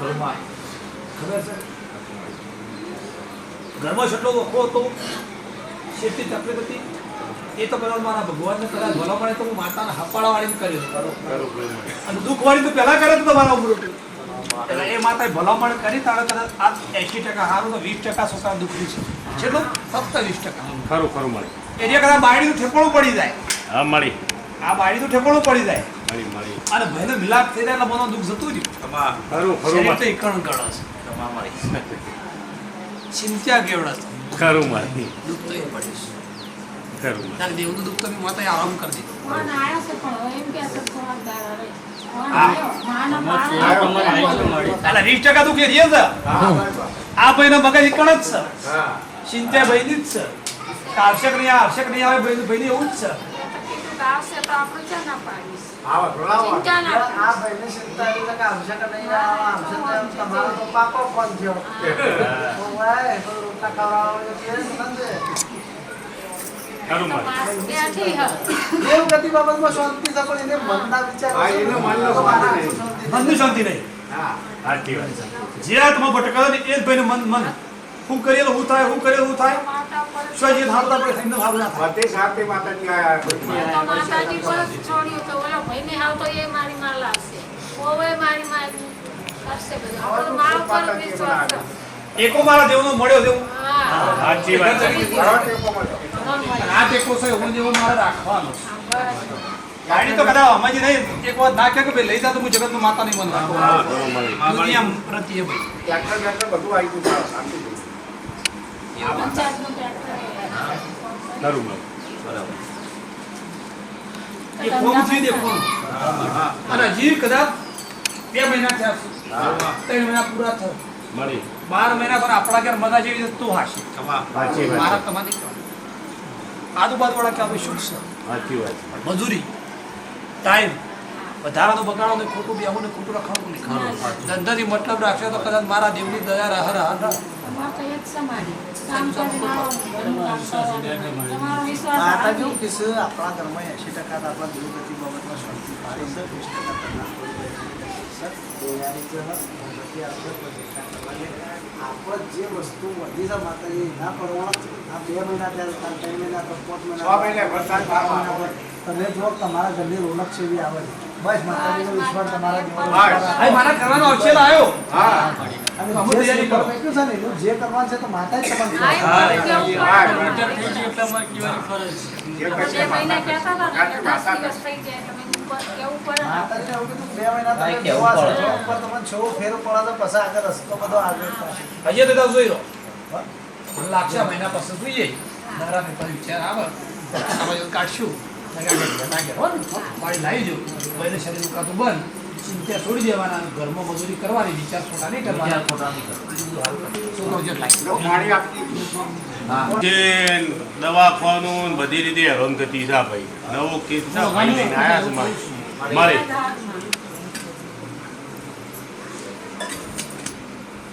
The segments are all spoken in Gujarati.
ઘરમાં ખબર છે? ઘરમાં જેટલો વખો હતો. શેઠની તકલીફ હતી. એ તો પેલા મારા ભગવાનને કદાચ ભલો પડે તો હું માતાને હપાળા વાળીને કર્યો અને દુઃખ વાળી તો પહેલા કરે તો મારા ઉમર એટલે એ માતાએ ભલામણ કરી તારે કદાચ આ એસી ટકા સારું તો વીસ ટકા છોકરા દુઃખી છે. છેલ્લું ફક્ત વીસ ટકા. ખરું ખરું મળી. એ જે કદાચ બાયડીનું ઠેપણું પડી જાય. હા મળી. આ બાયડીનું ઠેકોણું પડી જાય. મળી મળી. અને ભાઈને મિલાપ થઈ જાય એટલે મનો દુઃખ જતું રહ્યું. ખરું ખરું શરીર તો મળી ઈકણ ગળસ ચિંત્યા કેવડા ખરું મળી દુઃખ તો એ પડીશ ખરું મળી તારે દેવનું દુઃખ તો માતાએ આરામ કરી દીધું. ફોન આવ્યો છે પણ એમ કે છે છે. આ ભાઈનો મગજ ઈકણ જ છે. ચિંત્યા ભાઈની જ છે. આવશ્યક નહીં આવે આવશ્યક નહીં આવે ભાઈ ભાઈની એવું જ છે. આવશે તો આપણે ચા ના પાડીશ. આવા ઢોળાવો. ચિંતા ના આ. ભાઈને ચિંતા એટલે કે આવશે કે નહીં આવે, આવશે તો તમારો તો પાકો ફોન થયો. તો ભાઈ, તો રોટલા ખવડાવવા છે, છે, સાચી વાત છે જે આત્મા ભટકાવે ને એ જ ભાઈને મન મન હું કરેલું હું થાય હું કરેલું હું થાય માતા પર શું જે થાતું આપણે થઈને સારું ના થાય. બધે સાથે માતાજી આયા તો માતાજી પર છોડ્યું તો ઓલો ભાઈને હાવ તો એ મારી માં લાવશે. ઓવે મારી માં કરશે બધું. આપણો મારો પર વિશ્વાસ એકો મારા દેવનો મળ્યો દેવ. હા. સાચી વાત. આ ટેકો છે હું જેવો મારે રાખવાનો ગાડી તો કદાચ અમાજી નહીં. એક વાત નાખે કે ભાઈ લઈ જા તો હું જગતનું માતા નહીં મળી દુનિયા પ્રત્યે ભાઈ. ટ્રેક્ટર ટ્રેક્ટર બધું આવી ગયું. દીધું. પંચાયતનું ટ્રેક્ટર. ખરું બરાબર. એ ફોર્મ છે દે ફોર્મ? અને હજી કદાચ બે મહિના થયા છે. ત્રણ મહિના પૂરા થયો. મળી. બાર મહિના પર આપણા ઘેર મજા જેવી રીતે તું હાશી. મારા તમારી. આજુબાજુ વાળા કે આપણે શું છે? સાચી વાત છે. મજૂરી. ટાઈમ વધારાનો બગાડો ને ખોટું બેહું ને ખોટું રખાવું નહીં ધંધાથી મતલબ રાખશે તો કદાચ મારા દેવની દયા રહર હર તમારે તો એક સમાધિ. કામ કરીને આવવાનું, ઘરનું કામ કરવાનું. તમારો વિશ્વાસ માતા આવે. કેવું કે છે, આપણા ઘરમાં એસી ટકા આપણા દેવ બાબતમાં પાડી છે વીસ ટકા. આપણે જે વસ્તુ વધી છે માતાજી ના પરવાના આ બે મહિના ત્યાં ત્રણ મહિના પાંચ મહિના મહિને. તમે જો તમારા ઘરની રોનક છે એવી આવે છે. બસ માતાજીનો વિશ્વાસ તમારા જીવનમાં આ મારા કરવાનો અવસર આવ્યો હા. જે તૈયારી કરો. શ્રીફળ છે ને જે કરવાનું છે તો માતા જ તમને હા, એ કહેશે. તો કેવું હા, પડે. જે આપણે કશે બે મહિના કહેતા હતા ને કે માતા દસ દિવસ થઈ જાય તમે ઉપર કેવું પડે? ને. માતાજીને એવું કીધું બે તમે છો તો ઉપર તમને છેવો ફેર પડે તો પછી આગળ રસ્તો બધો આગળ થશે. તો જોઈ લાગશે મહિના પછી સુઈ જાય. મારા વિચાર આવે. કાઢશું. મારી લાવી જો ભાઈને શરીર ઉકાતું બંધ ચિંતા છોડી દેવાના ઘરમાં મજૂરી કરવાની વિચાર ખોટા નહીં કરવાના જે પાણી. જે દવાખાનું બધી રીતે હેરાનગતિ છે ભાઈ નવો કેસ ભાઈ લઈને આયા છે મારે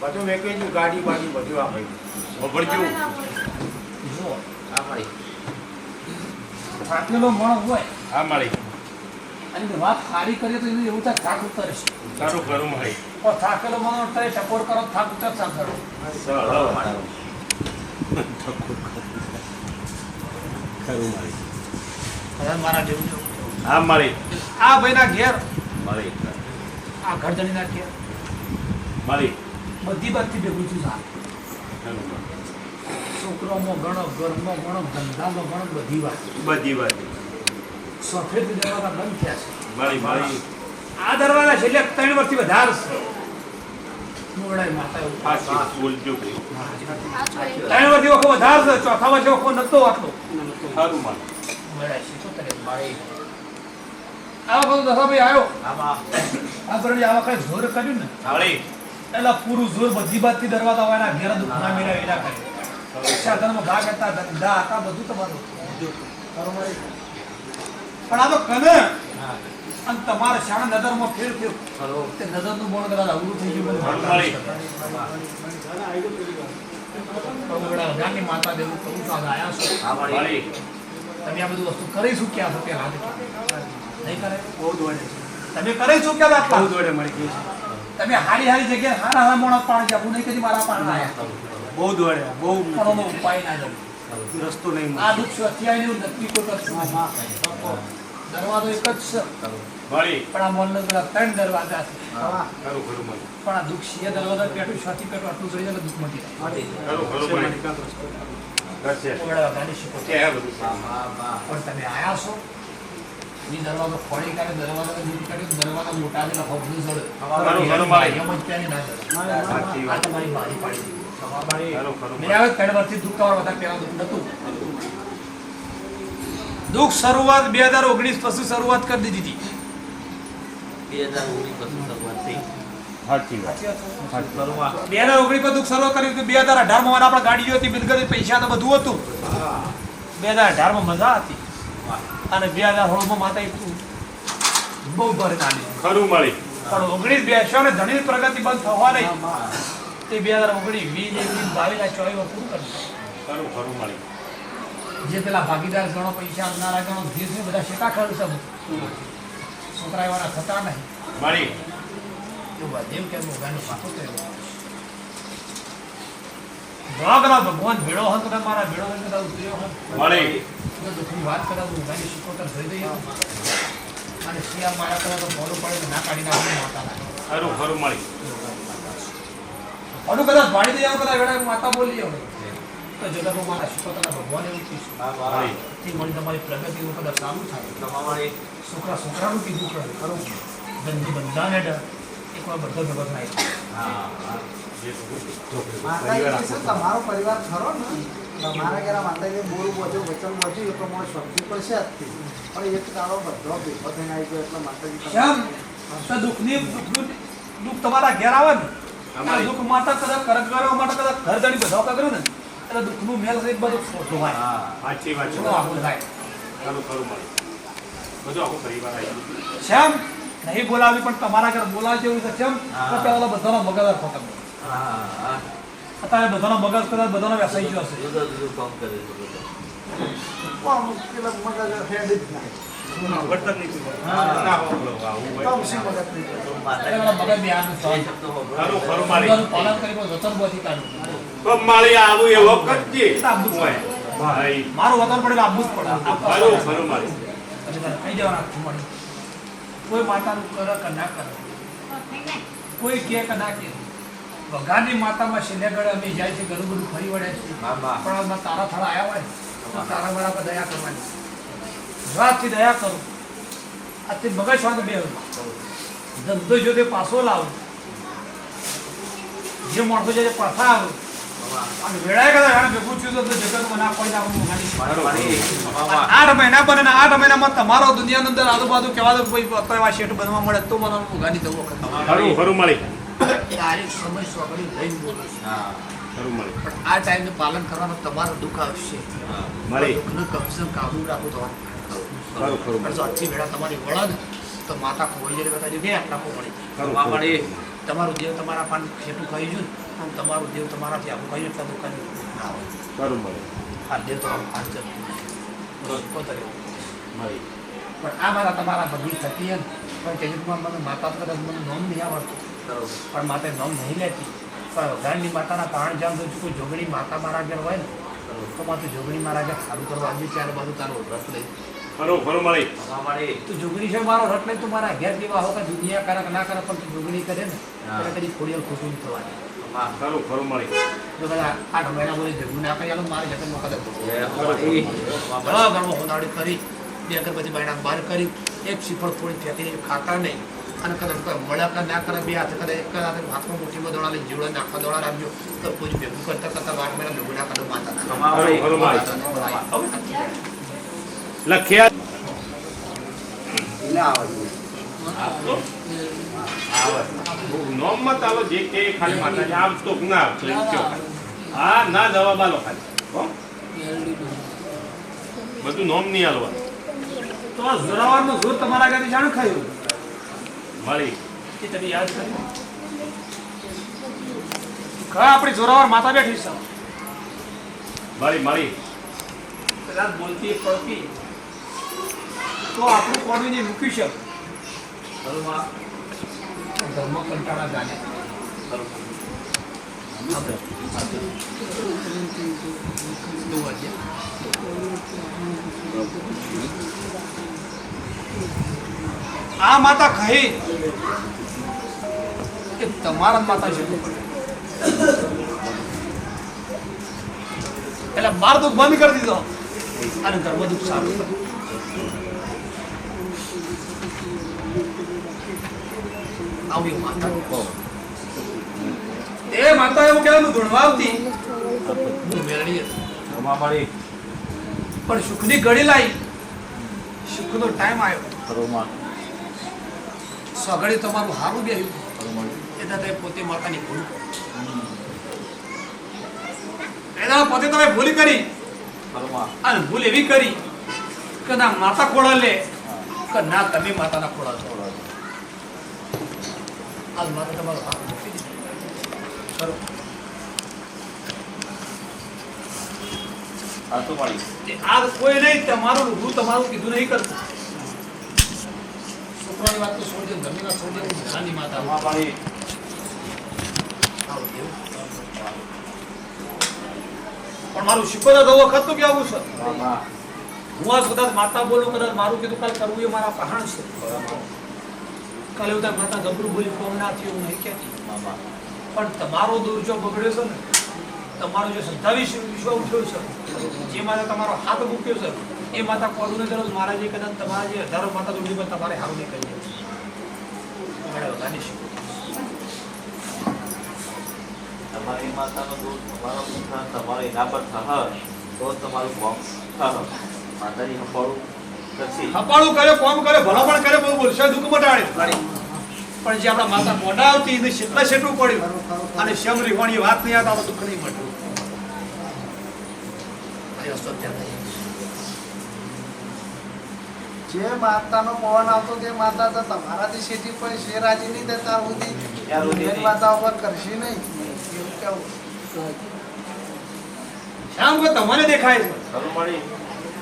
બધું ગાડી બાડી બધું આ ભાઈ. ખબર આ જો થાકેલો માણસ હોય હા મળી. અને જો વાત સારી કરીએ તો એને એવું થાય થાક ઉતરે સારું કરું મળી. પણ થાકેલો માણસ ઉતરે ટકોર કરો થાક ઉતર સાંભળો ખરું મળી. મારા જેવું હા મળી. આ ભાઈના ઘેર. મળી. આ ઘરધણીના ઘેર. મળી. બધી બાજુથી ભેગું છું સારું. છોકરામાં ગણો ઘરમાં ગણો ધંધામાં ગણો બધી વાત. બધી વાત. સફેદ દરવાજા બંધ થયા છે. આ દરવાજા છેલ્લે ત્રણ વર્ષથી વધારે છે. ત્રણ વર્ષથી વધારે છે ચોથા વર્ષે નતો આટલો. આ વખત દસાભાઈ આવ્યો આ ઘરે આ વખતે જોર કર્યું ને? એટલે પૂરું જોર બધી બાજુથી દરવાજા એના ઘેર દુખના મેળા એના કરે. સાધનમાં ભાગ હતા ધંધા હતા બધું તમારું. પણ આ તો કને? અને તમારે શાણ નજરમાં ફેર ફેર તે નજરનું બોણ કદાચ અવરું થઈ ગયું. મળી. માતા દેવું કહું છું આયા છો. તમે આ બધું વસ્તુ કરી શું ક્યાં છો હાથ નહીં કરે? બહુ દોડે તમે કરી શું ક્યાં બહુ દોડે મળી ગઈ છે. તમે હારી હારી જગ્યાએ હારા હારા મોણા પાણી છે. નહીં કદી મારા પાણી આયા બહુ દોડ્યા બહુ પણ ઉપાય ના કર્યો રસ્તો નહીં આ દુઃખ અત્યારે નું નક્કી કોઈ કરશું દરવાજો એક જ છે. પણ આ મોલનો પેલા ત્રણ દરવાજા છે. પણ આ દુઃખ સિંહ દરવાજા પેટું છાતી પેટું આટલું કરી દુઃખ મટી જાય. છે બધું. પણ તમે આયા છો. એ દરવાજો ખોલી કાઢે દરવાજો દૂર કાઢ્યો દરવાજો મોટા લખો બધું જડે. એમ જ ત્યાંની ના જડે સાચી આ વાત. તમારી મારી પાડી દીધી. મેં આવે ત્રણ વર્ષથી દુઃખ તમારા બધા પહેલા દુઃખ નતું. દુઃખ શરૂઆત બે હજાર ઓગણીસ પછી શરૂઆત કરી દીધી હતી. સાચી વાત. બે હજાર ઓગણીસ પર દુઃખ શરૂ કર્યું હતું. બે હજાર અઢારમાં આપણા ગાડીઓ હતી બિલકુલ પૈસા તો બધું હતું. બે હજાર અઢારમાં મજા હતી. અને બે હજાર સોળમાં માતા બહુ ભારે નાની ખરું મળી. પણ ઓગણીસ બેસો ને ધણી પ્રગતિ બંધ થવા નહીં. તે બે હજાર ઓગણીસ વીસ એકવીસ બાવીસ આ ચોવીસ પૂરું કર્યું. ખરું ખરું મળી. જે પેલા ભાગીદાર ગણો પૈસા આવનારા ગણો ધીરે ધીરે બધા શેકા ખરું સબ છોકરા એવાના થતા નહીં. મળી. બધેવ કે મોગાની વાતો કર્યો ભગવાન ભેળો હતો મારા ભેળો હન મળી. દુઃખની વાત કરાવું તો મોગાની થઈ ગઈ અને શિયા મારા કદા તો મોડું પડે તો ના કાઢી નાખી માતા ખરું ખરું મળી. મોડું કદાચ ભાડી દઈ આવો કદાચ વેળા માતા બોલી આવે તો જો તો મારા શીખોતરના ભગવાન એવું તમારી પ્રગતિ કદાચ સારું થાય. છોકરા છોકરાનું કીધું કરે ખરું. બંધી બંધાને ડર. એકવાર બધો ભેગો થાય તમારો પરિવાર ખરો ને? તમારા ઘેરા માતાજી બોરું બોજો વચન બોજ્યું એ પ્રમાણે શક્તિ પડશે આજથી પણ એક દાડો બધો ભેગો થઈને આવી ગયો એટલે માતાજી તો દુઃખની દુઃખનું દુઃખ તમારા ઘેર આવે ને? દુઃખ માતા કદાચ કરક કરવા માટે કદાચ ઘર ધણી બધા કર્યું ને? એટલે દુઃખનું મેલ એક બધું ધોવાય સાચી વાત છે. આખું થાય. ખરું ખરું મળી બધું આખો પરિવાર આવી શ્યામ નહીં બોલાવી પણ તમારા ઘર બોલાવે જેવું છે શ્યામ તો પેલા બધાનો મગજ રાખો તમે અત્યારે બધાનો મગજ કદાચ બધાનો વ્યવસાય ગયો હશે. પણ પેલા મગજ હેડ જ ના. ના હોભળો, આવું હોય. તમસી મગજ નહીં કરતો. એટલે પેલા મગજ કરી આવું જ હોય. ભાઈ. મારું વતન પડે આપવું જ પડે. કોઈ માતાનું કરે કે ના કરે. કોઈ કે કે ના કે. વઘારની માતામાં શિલેગઢ અમે જાય છે ઘણું બધું ફરી વળે છે પણ તારા થળા આવ્યા હોય તો તારા વડા પર દયા કરવાની. રાતથી દયા કરો. તે મગજ વાત બે ધંધો જો તે પાછો લાવો. જે માણસો છે તે પાછા આવે. અને વેળાએ કદાચ આને ભેગું થયું તો જગતમાં ના કોઈ ના આઠ મહિના બને આઠ મહિનામાં તમારો દુનિયાની અંદર આજુબાજુ કહેવા દો કોઈ એવા શેઠ બનવા મળે તો મને ગાડી દઉં વખત ખરું ખરું મળી તારીખ સમય સોગડી લઈને બોલો. ખરું મળી. પણ આ ટાઈમનું પાલન કરવાનો તમારું દુઃખ આવશે. મળી. દુઃખનું કાબુ રાખો તો ખરું ખરું પણ જો આજથી વેળા તમારી વળા ને તો માતા ખોઈ જઈને બતાવી દે આટલા મળી ખરું ખરું તમારું દેવ તમારા પાન ખેટું ખાઈ જુ પણ તમારું દેવ તમારાથી આવું ખાઈ એટલા દુકાન ના હોય. ખરું મળી. આ દેવ તો પાન જતું પોતાની પણ આ મારા તમારા ભગી થતી એમ પણ કે મને માતા કદાચ મને નોમ નહીં આવડતું. પણ માટે નમ નહીં લેતી. પણ વઘારની માતાના પાણ જામ તો કોઈ જોગણી માતા મારા આગળ હોય ને તો માતું જોગણી મારા આગળ સારું કરવા આવી ત્યારે બાજુ તારો રથ લઈ. ખરું ખરું મળી તું જોગણી છે મારો રટ નહીં તું મારા ઘેર જેવા હો કે દુનિયા કરે કે ના કરે પણ તું જોગણી કરે ને એટલે કદી ખોટું નહીં થવાની. ખરું ખરું મળી જો કદાચ આઠ મહિના બોલી જગવું ના કરી મારે. કદાચ ઘણો ઘણો હોનાડી કરી બે અગરબત્તી બાયણા બહાર કરી એક શ્રીફળ થોડી ફેંકી ખાતા નહીં. અને કદાચ કે ના કરે બે હાથે કદાચ એક હાથે હાથમાં મુઠ્ઠીમાં દોડા લઈ જીવડા નાખવા દોડા રાખજો તો કોઈ ભેગું કરતા કરતા વાર મેળા ભેગું ના કરો માતા લખ્યા. આવે. નોમ મત આલો જે કે ખાલી માતાજી આમ તો ના. હા ના જવાબ આલો ખાલી. હો? બધું નોમ નહીં આલવાનું. તો આ જોરાવરનું જોર તમારા આગળ જાણ ખાયું મળી. એ તમે યાદ કર્યું કયા આપણી જોરાવર માતા બેઠી છે. મળી મળી. કદાચ બોલતી પડતી. તો આપણું કોણવીને મૂકી શકે? ધર્મ કંટાળા જાણે. આ માતા કહી કે તમારા જ માતા છે. એટલે બાર દુઃખ બંધ કરી દીધો. અને ગર્ભ દુઃખ સારું આવી માતા એ માતા એવું કહેવાનું ધૂણવા આવતી. હું મેળવી હતી. પણ સુખની ઘડી લાવી સુખનો ટાઈમ આવ્યો. સગડી તમારું હારું બે એના તમે પોતે માતાની ભૂલ કરી. એના પોતે તમે ભૂલ કરી. અને ભૂલ એવી કરી કે ના માતા ખોળા લે. કે ના તમે માતાના ખોળા છો. આજ માતા તમારો હાથ મૂકી દીધો. તો તે આજ કોઈ નહીં તમારું હું તમારું કીધું નહીં કરતું. છોકરાની વાત તો છોડી દે જમીન છોડી દે નાની માતા. આવું પાણી પણ મારું શીખવતા તો વખત તો કેવું છે? હું આ કદાચ માતા બોલું કદાચ મારું કીધું કાલ કરવું એ મારા પહાણ છે. કાલે થાય માતા ગભરું બોલ્યું કોમ ના થયું નહીં કહેતી. પણ તમારો દુર્જો બગડ્યો છે ને તમારો જે સત્તાવીસ વિશ્વ ઉઠ્યો છે જે માતા તમારો હાથ મૂક્યો છે એ માતા કોડું ને કરો મારા જે કદાચ તમારા જે હજારો માતા જોડી પણ તમારે હારું નહીં કરી તમારે માતાનો દોષ તમારો પુત્ર તમારે એના પર થહ તો તમારું કોમ થહ માતાની હંપાળું કરશી હપાળું કરે કોમ કરે ભલો પણ કરે બહુ બોલશે દુઃખ મટાડે પણ જે આપણા માતા મોઢા આવતી એને શેટલા શેટું પડ્યું. અને શમ રીવાણી વાત નહીં આવતા દુઃખ નહીં મટ્યું આ વસ્તુ અત્યારે થઈ. જે માતાનો પવન આવતો તે માતા તો તમારાથી સીધી કોઈ શેરાજી નહીં દેતા સુધી માતા ઉપર કરશે નહીં. એવું કેવું? શ્યામ કે તમને દેખાય છે.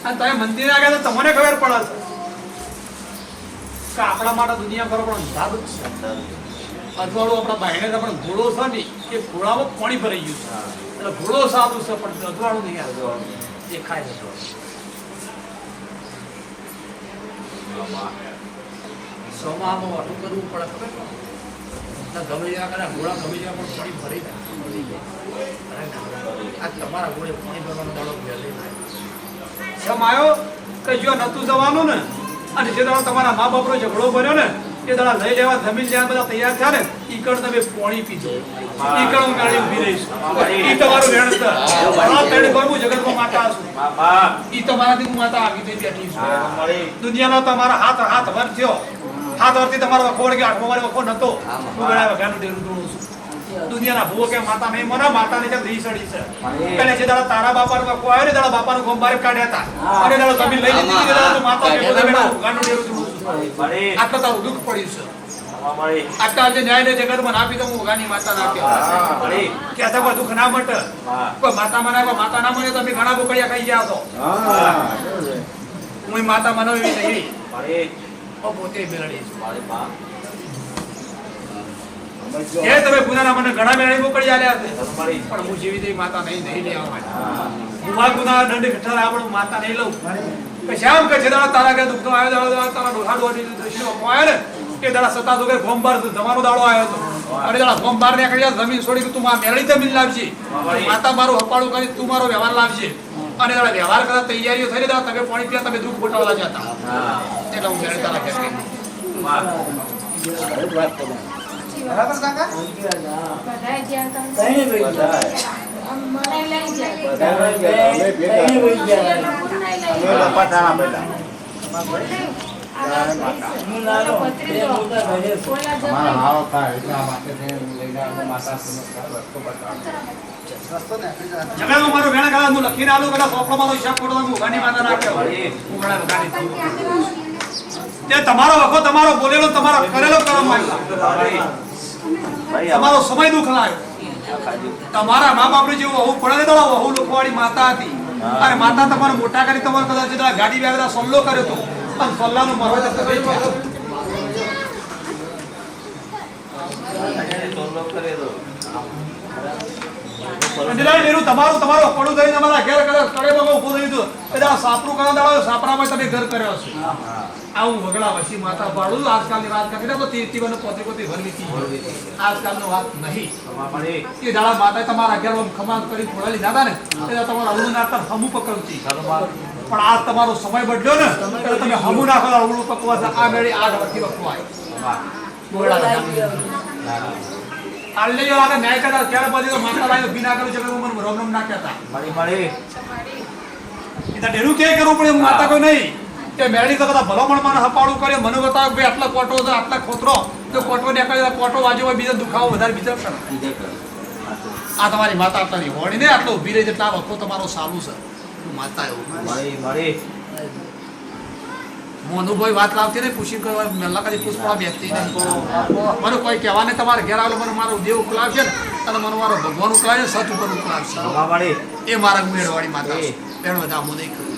અને તમે મંદિરે આગળ તો તમને ખબર પડે છે કે આપણા માટે દુનિયા પર પણ અંધારું જ છે. અજવાળું આપણા તો પણ ઘોડો છે ને એ ઘોડામાં પાણી ભરાઈ ગયું છે. એટલે ઘોડો સારું છે પણ અજવાળું નહીં દેખાય છે અજવાળું. સોમામાં વાટું કરવું પડે, ખબર? ગમે ત્યાં કરે ઘોડા ગમે ત્યાં પણ પાણી ભરી જાય. આ તમારા ઘોડે પાણી ભરવાનો દાડો વહેલો થાય. સમાયો કે જો નતું જવાનું ને? અને જે દાડો તમારા મા બાપનો ઝઘડો બન્યો ને એ દાડા લઈ લેવા જમીન જ્યાં બધા તૈયાર થયા ને ઈકડ તમે પોણી પીજો. ઈકડ હું ગાડી ઊભી રહીશ ઈ તમારું વેણ આ પેડ પર જગતમાં માતા છું ઈ તમારાથી હું માતા આવી થઈ બેઠી છું. દુનિયાનો તમારા હાથ હાથ વર થયો. હાથ વરથી તમારો વખોડ કે આઠમો મારે વખોડ નતો. હું ગળા વગાનું ડેરું દોડું છું. દુનિયાના ભૂવો કે માતા નહીં? મને માતાની કે રી સડી છે. પેલે જે દાડા તારા આવ્યો ને દાડા બાપાનું ગોમ બારે કાઢ્યા હતા. અને દાડા જમીન લઈ લીધી દાડા માતા કે બધા બેટા ડેરું આટલો તારું દુઃખ પડ્યું છે. આટલા જે ન્યાય જગતમાં આપી તો હું માતા ના કહેવાય કે આ દુઃખ ના મટે. કોઈ માતા મને માતા ના મને તમે ઘણા બોકડિયા ખાઈ ગયા છો હું માતા મને એવી નહીં. પોતે મેળડી છું મારી તમે ગુનાના મને ઘણા મેળવી મોકલી આલ્યા છે. પણ હું જીવી તેવી માતા નહીં નહીં લેવા માટે. હું. ગુના દંડ કઠાર આપણે માતા નહીં લઉં. કે શ્યામ કે છે દાડા તારા ઘરે દુઃખનો આવ્યો દાડો દાડો તારા ડોહા ડોહી દ્રશ્યો આવ્યો ને એ દાડા સતા તો કે ગોમબાર તમારો દાડો આવ્યો હતો. અને દાડા ગોમબાર ને કડ્યા જમીન છોડી કે તું માં મેળવી જમીન લાવજે. માતા મારું હપાડું કરી તું મારો વ્યવહાર લાવજે. અને દાડા વ્યવહાર કરતા તૈયારીઓ થઈ દાડા તમે પાણી પીયા તમે દુઃખ ગોટાવવા જતા હા એટલે હું મેળવી તારા. માં બરાબર કાકા? બધાય જ્યાં તમે બધાય આમ મને લઈ જાય બધાય અમે ભેગા. એ લોકોને લઈ અમે જાય. બાપા થાણા બેઠા. આ ઓલો ભત્રીજો, ઓલા જમાઈ. રસ્તો ને આપી જા. જગાનો મારો હું લખીને આલું પેલા સોફળો મારો હિસાબ ખોટો હું માતા હું દઉં. તે તમારો વખો તમારો બોલેલો તમારો કરેલો કરમ તમારો સમય દુઃખ લાગ્યો તમારા મા બાપને જેવું વહુ પડે તો વહુ લોખવાળી માતા હતી અને માતા તમારે મોટા કરી તમારે કદાચ ગાડી વ્યાગડા સલ્લો કર્યો હતો પણ સલ્લાનો મરવા તો તમે જ થયા. ચોલ્લો કરે તો અંજલાઈ ડેરું તમારું તમારું અપડું થઈને અમારા ઘેર કરે કડેમાં ઊભું થયું હતું એટલે આ સાપરું કરવા દાડો સાપરામાં તમે ઘર કર્યો છે. આવું વગડા વસી માતા પાડું. આજકાલની વાત કરી તો તીર તીવાનો પોતે પોતે ભરવી હતી આજકાલનો વાત નહીં. એ દાડા માતાએ તમારા ઘેર ખમાન કરી ખોલાલી દાદા ને એટલે તમારું અવળું નાખતા હમું પકડતી. પણ આ તમારો સમય બદલ્યો ને એટલે તમે હમું નાખો અવળું પકવા આ મેળી આઠ વર્ષથી વખવાય. જો આગળ ન્યાય કરતા ત્યારે પછી તો માતા લાઈને બિના કરું છે કે મને રોમ રોમ ના કહેતા. મારી મારી. એટલે ડેરું કે કરવું પડે એમ માતા કોઈ નહીં. તે મેળી તો કદાચ ભલો પણ મને હપાડું કરે. મને બતાવ ભાઈ આટલા કોટો છે આટલા ખોતરો. તો કોટો નીકળે કોટો વાજો હોય બીજા દુખાવો વધારે બીજા કરે. આ તમારી માતા તારી હોણી ને આટલો ઊભી રહી જેટલા વખો તમારો સારું છે. માતા એવું મારી મારી. અનુભવી વાત લાવતી નહીં પૂછી કરવા મેલા કદી પુષ્પા બેસતી નહીં. મને કોઈ કહેવા નહીં તમારે ઘેર આવેલો મને મારો દેવ ઉકલાવશે ને અને મને મારો ભગવાન ઉકલાવશે સત ઉપર ઉકલાવશે એ મારા મેળવાળી માતા. એનો બધા હું નહીં કરું.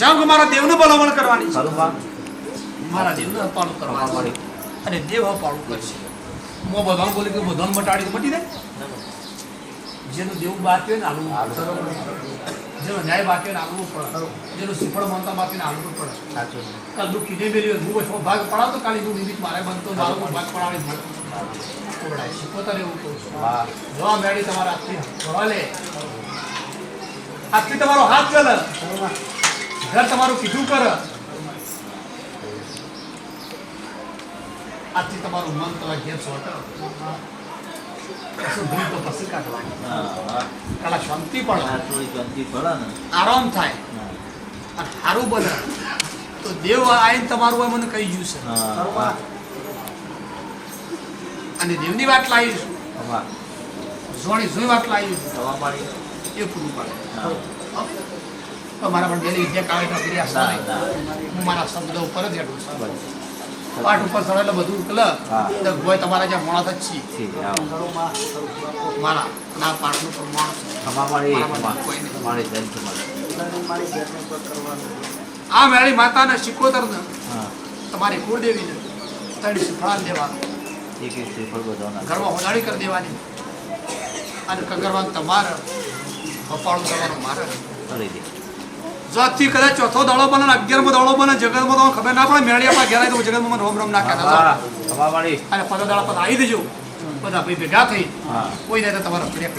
શામ કે મારા દેવને ભલામણ કરવાની મારા દેવને અપાળું કરવાનું અને દેવ અપાળું કરશે. હું બધાને બોલી કે બધાને મટાડી મટી દે જેનું દેવ બાકી હોય ને હાલવું જેનો ન્યાય બાકી હાલવું પડે. જેનું શ્રીફળ માનતા બાકી હાલવું પડે. સાચું. કાલ દુઃખી નહીં મેળવી હું ભાગ પડાવતો કાલે હું નિમિત્ત મારે બનતો મારો ભાગ પડાવી મળતો શીખોતર એવું કહું છું વાહ મેળી તમારો હાથ ચાલે. ઘર તમારું કીધું કર. આજથી તમારું મન તમારે ઘેર સોટે. કશું ભૂલ તો પછી કાઢવાની હા હા કાલા શાંતિ પણ થોડી ગંદી પડે ને. આરામ થાય. અને સારું બને તો દેવ આવીને તમારું મને કહી ગયું છે. અને દેવની વાત લાવી છું. જોણી જોઈ વાત લાવી છું. એ પૂરું પાડે. મારા પણ ડેલી વિદ્યા કાવે ક્રિયા હું મારા શબ્દ ઉપર જ બસ. પાઠ ઉપર એટલે બધું ઉકલ હા. એટલે તમારા જ્યાં મોણા જ છે મારા ના પાઠનું પ્રમાણ આ મેળી માતાને શિકોતર ને તમારી કુળદેવીને તળી સુફળા દેવાનું ઘરમાં હોદાળી કરી દેવાની. અને કગરવાન તમારે હપાળું કરવાનું મારે. આજથી કદાચ ચોથો દાડો બને અગિયારમો દાડો બને જગતમાં તો ખબર ના પડે મેળી આપણા ઘેર આવી તો જગતમાં રોમ રોમ ના કહેતા અને પદો દાડા પછી આવી દેજો. બધા ભાઈ ભેગા થઈ. કોઈ નહીં તો તમારા પ્રિય